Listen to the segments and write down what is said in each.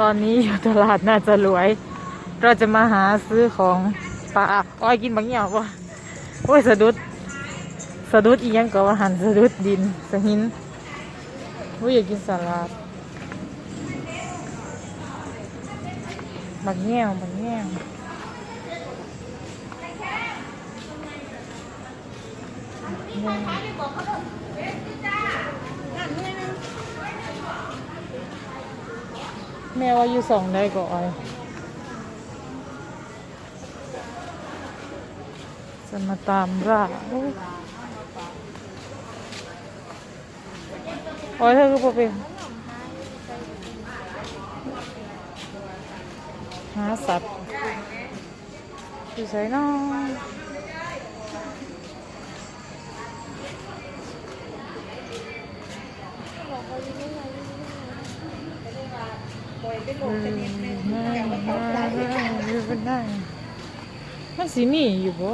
ตอนนี้อยู่ตลาดน่าจะรวย เราจะมาหาซื้อของปลาอ้อยกินบางอย่างวะโอ้ยสะดุด สะดุดอีกยังก็ว่าหันสะดุดดินสะหินโอ้ยอยากกินสลัดบักแง่บักแง่วแง่ แม่ว่าอยู่สองได้ก่อนจะมาตามร่าโอ้ยเธอคือปเป็นหาสัตว์อยู่ใส่น้อง มันสีมีอยู่บ่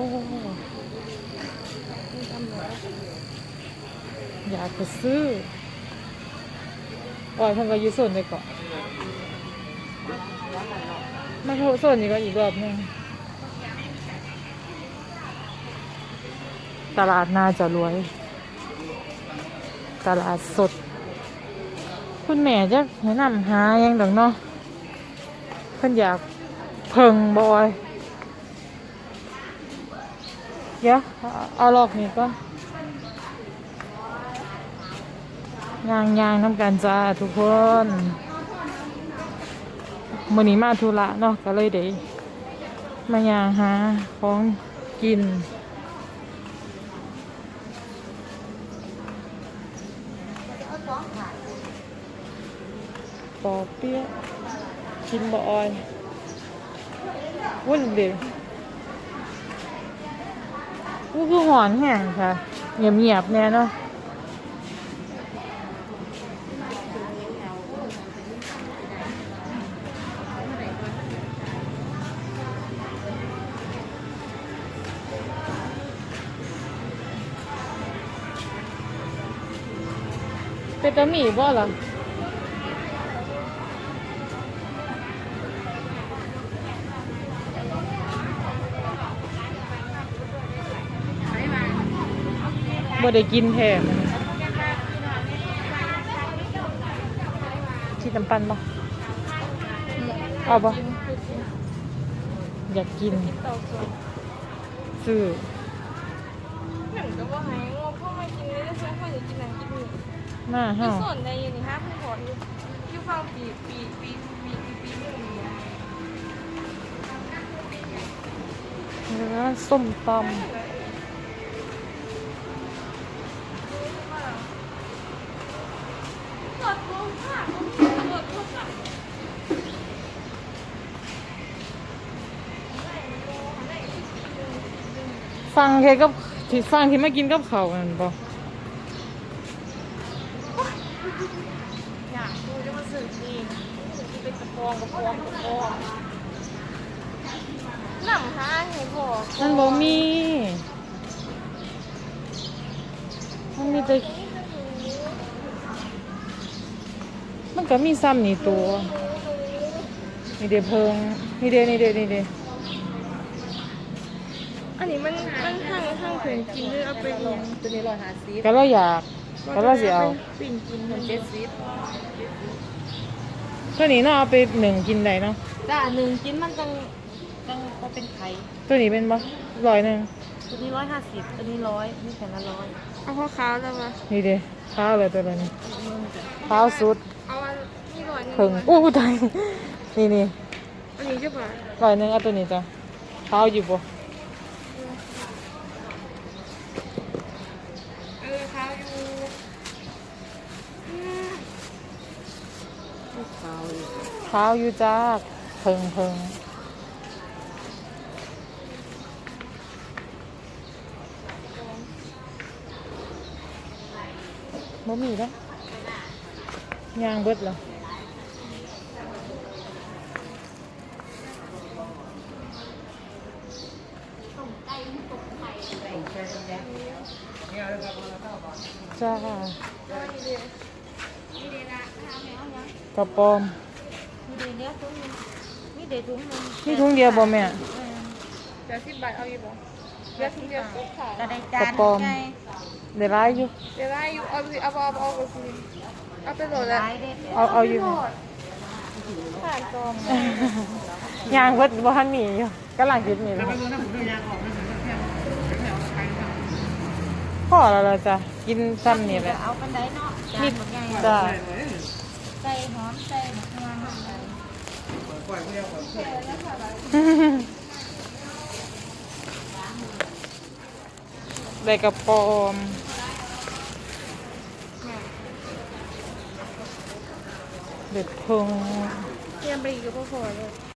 อยากจะซื้อโอ้ยเพิ่นก็ยู่ส่วนในเกาะมาเข้าส่วนนี้ก็อีกรอบนึงตลาดน่าจะรวย ตลาดสด คุณแม่จะแนะนำหาหยังดอกเนาะเพิ่นอยากเพิ่งบอยเดี๋ยวเอาเอาลอกนี่ก่อนยางยางน้ำกันจ้าทุกคนมื่อนี้มาธุระเนาะก็เลยเดี๋ยมายางหาของกิน ปอเปี๊ยะกินบออยวุ่นเดียวนี่คือหอนแห้งค่ะเงียบเงียบๆแน่เนาะเป็นตะหมี่บ่ล่ะ บ่ได้กินแท้มันที่ตำปันบ่เอาบ่อยากกินซื้อหนังก็ว่าไงงงพวกมากินเลยแล้วฉันควรจะกินหนังกินนี่มามีเฮาส่วนในอยู่นี่ฮะพี่ขออยู่อยู่ฟังปีปีปีปีปีปีหนึ่งเนี่ยแล้วส้มตำ เปิดโมงค่ะเปิดโมงค่ะ ฟังแค่กับที่ฟังที่มากินกับเขาวนั่นบ่อยากดูจะมาสื่อจริงที่เป็นกระปองกระปองกระปองหนังฮะเห็นบอกมันบ่มีมันมีแต่มันก็มีซ้ำนี่ตัวนี่เดเพิงนี่เดนี่เดนี่เด อันนี้มันมันห้างห้างเผื่นกินด้วยเอาไปเลี้ยงตัวนี้ร้อยห้าสิบก็เราอยากก็เราสิเอาปิ่นกินมันเจ็ดสิบตัวนี้เนาะเอาไปหนึ่งกินได้เนาะจ้าหนึ่งกินมันจังจังก็เป็นไข่ตัวนี้เป็นบ่ร้อยหนึ่งตัวนี้ร้อยห้าสิบตัวนี้ร้อยนี่แค่ละร้อยเอาข้าวขาวแล้วมานี่เดข้าวเลยตัวนี้ข้าวสุดเอาอันนี่ร้อยหนึงเพิงอู้ตายนี่นี่อันนี้จะป่ะร้อยหนึ่งเอาตัวนี้จ้ะข้าวอยู่บ่เออขาวอยู่อืม ข้าว ข้าวอยู่จ้าเพิงเพิงบ่มีแล้วยางเบิดเหรอจ้ากระปอม เด้เนี้ยถุงนึงมีเด็ดถุงนึงมีถุงเดียวบ่แม่เดี๋ยวสิบบาทเอาอยู่บ่เดี๋ยวถุงเดียวก็ขายกระไดกจาระนปอม ไงเดี๋ยวร้ายอยู่ เดี๋ยวได้อยู่เอาสิเอาเอาเอาเอาสิเอาไปโหลดแล้วหลายเด็ดเอาเอาอยู่ผ่านกองยางเบิดบ่ทันมีอยู่กำลังคิดมีเลยพ่อแล้วเราจะกินซ้ำนี่แหละ เอาปันไดเนาะจานนี่หมดไงจ้าใส่หอมใส่หมกงานหมดเลย ได้กระปอมเด็ดพงเตรียมไปอีกก็พอเลย